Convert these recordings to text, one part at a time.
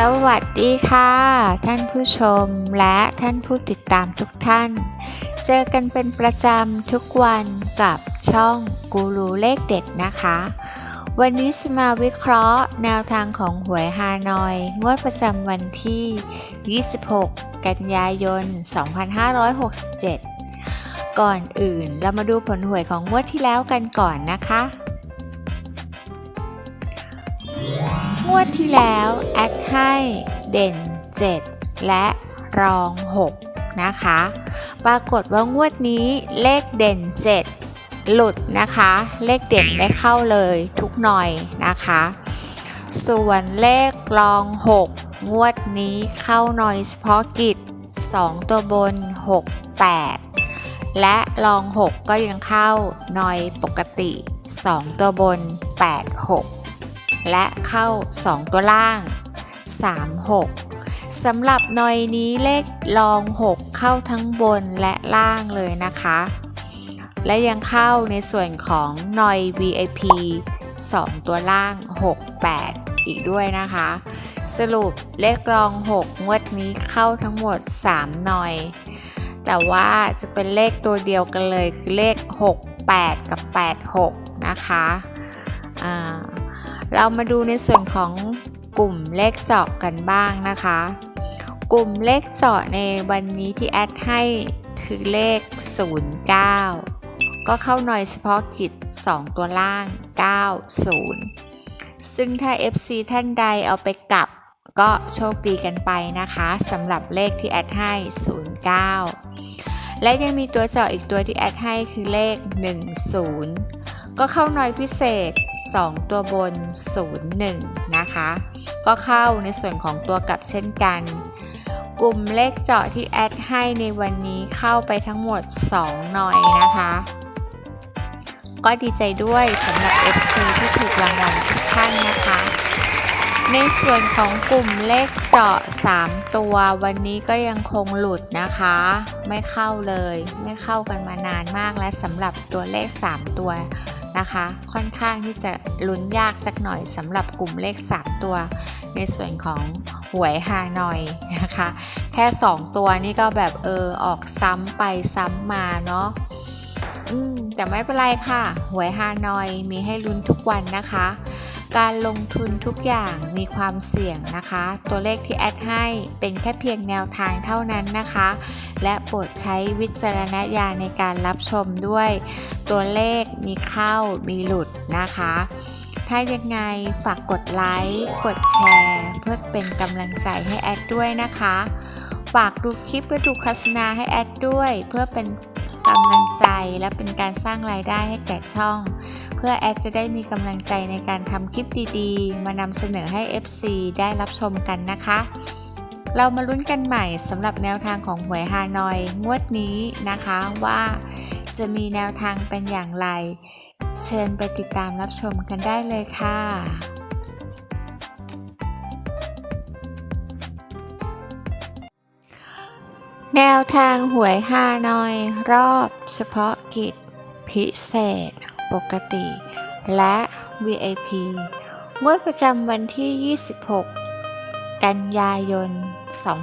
สวัสดีค่ะ ท่านผู้ชมและท่านผู้ติดตามทุกท่าน เจอกันเป็นประจำทุกวันกับช่องกูรูเลขเด็ดนะคะ วันนี้จะมาวิเคราะห์แนวทางของหวยฮานอย งวดประจำวันที่ 26 กันยายน 2567 ก่อนอื่นเรามาดูผลหวยของงวดที่แล้วกันก่อนนะคะ งวดที่แล้ว แอดให้เด่น 7 และรอง 6 นะคะ ปรากฏว่างวดนี้เลขเด่น 7 หลุดนะคะ เลขเด่นไม่เข้าเลยทุกหน่อยนะคะ ส่วนเลขรอง 6 งวดนี้เข้าหน่อยเฉพาะกิจ 2 ตัวบน 6 8และรอง 6 ก็ยังเข้าหน่อยปกติ 2 ตัวบน 8 6 และเข้า 2 ตัวล่าง 3 6สำหรับหนอยนี้เลขรอง 6 เข้าทั้งบนและล่างเลยนะคะ และยังเข้าในส่วนของหนอย VIP 2 ตัวล่าง 6 8 อีกด้วยนะคะ สรุปเลขรอง 6 งวดนี้เข้าทั้งหมด 3 หน่อย แต่ว่าจะเป็นเลขตัวเดียวกันเลยคือเลข 6 8 กับ 8 6 นะคะ อ่า เรามาดูในส่วนของกลุ่มเลขเจาะกันบ้างนะคะ กลุ่มเลขเจาะในวันนี้ที่แอดให้คือเลข 09 ก็เข้าหน่อยเฉพาะกิจ 2 ตัวล่าง 90 ซึ่งถ้า FC ท่านใดเอาไปกลับก็โชคดีกันไปนะคะสำหรับเลขที่แอดให้ 09 และยังมีตัวเจาะอีกตัวที่แอดให้คือเลข 10 ก็เข้าหน่อยพิเศษ 2 ตัวบน 01 นะคะ ก็เข้าในส่วนของตัวกลับเช่นกัน กลุ่มเลขเจาะที่แอดให้ในวันนี้เข้าไปทั้งหมด 2 หน่อยนะคะ ก็ดีใจด้วยสำหรับ FC ที่ถูกรางวัลทุกท่านนะคะในส่วนของกลุ่มเลขเจาะ 3 ตัววันนี้ก็ยังคงหลุดนะคะ ไม่เข้าเลย ไม่เข้ากันมานานมากและสำหรับตัวเลข 3 ตัว นะคะ ค่อนข้างที่จะลุ้นยากสักหน่อยสำหรับกลุ่มเลข 3 ตัว ในส่วนของหวยฮานอยนะคะ แค่ 2 ตัวนี่ก็แบบเออออกซ้ำไปซ้ำมาเนาะแต่ไม่เป็นไรค่ะ หวยฮานอยมีให้ลุ้นทุกวันนะคะ การลงทุนทุกอย่างมีความเสี่ยงนะคะ ตัวเลขที่แอดให้เป็นแค่เพียงแนวทางเท่านั้นนะคะ และโปรดใช้วิจารณญาณในการรับชมด้วย ตัวเลขมีเข้ามีหลุดนะคะ ถ้ายังไงฝากกดไลค์กดแชร์ เพื่อเป็นกำลังใจให้แอดด้วยนะคะ ฝากดูคลิปและดูโฆษณาให้แอดด้วย เพื่อเป็น กำลังใจและเป็นการสร้างรายได้ให้แก่ช่อง เพื่อแอดจะได้มีกำลังใจในการทำคลิปดีๆ มานำเสนอให้ FC ได้รับชมกันนะคะ เรามาลุ้นกันใหม่สำหรับแนวทางของหวยฮานอย งวดนี้นะคะว่าจะมีแนวทางเป็นอย่างไร เชิญไปติดตามรับชมกันได้เลยค่ะ แนวทางหวยฮานอยรอบเฉพาะกิจ พิเศษ ปกติ และ VIP งวดประจำวันที่ 26 กันยายน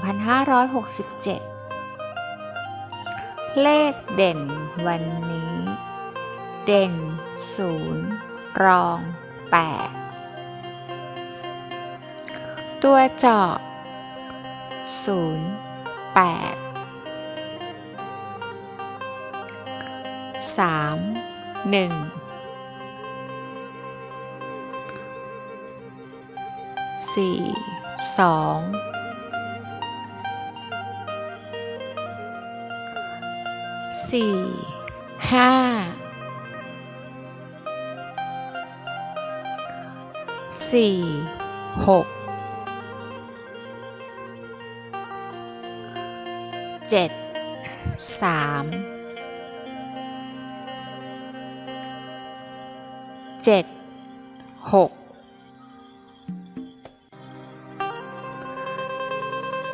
2567 เลขเด่นวันนี้ เด่น 0 รอง 8 ตัวเจาะ0 8 สามหนึ่งสี่สองสี่ห้าสี่หกเจ็ดสาม เจ็ดหก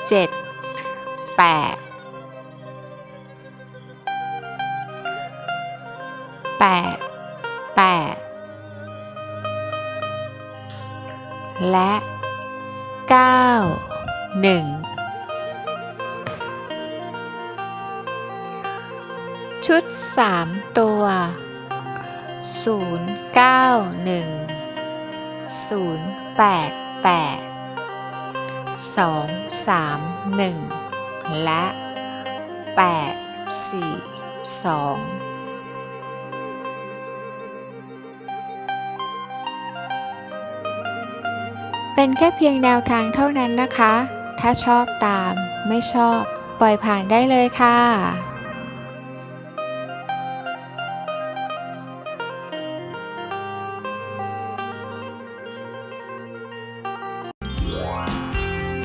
เจ็ดแปดแปดแปดและเก้าหนึ่งชุดสามตัว ศูนย์เก้าหนึ่งศูนย์แปดแปดสองสามหนึ่งและแปดสี่สองเป็นแค่เพียงแนวทางเท่านั้นนะคะ ถ้าชอบตาม ไม่ชอบ ปล่อยผ่านได้เลยค่ะ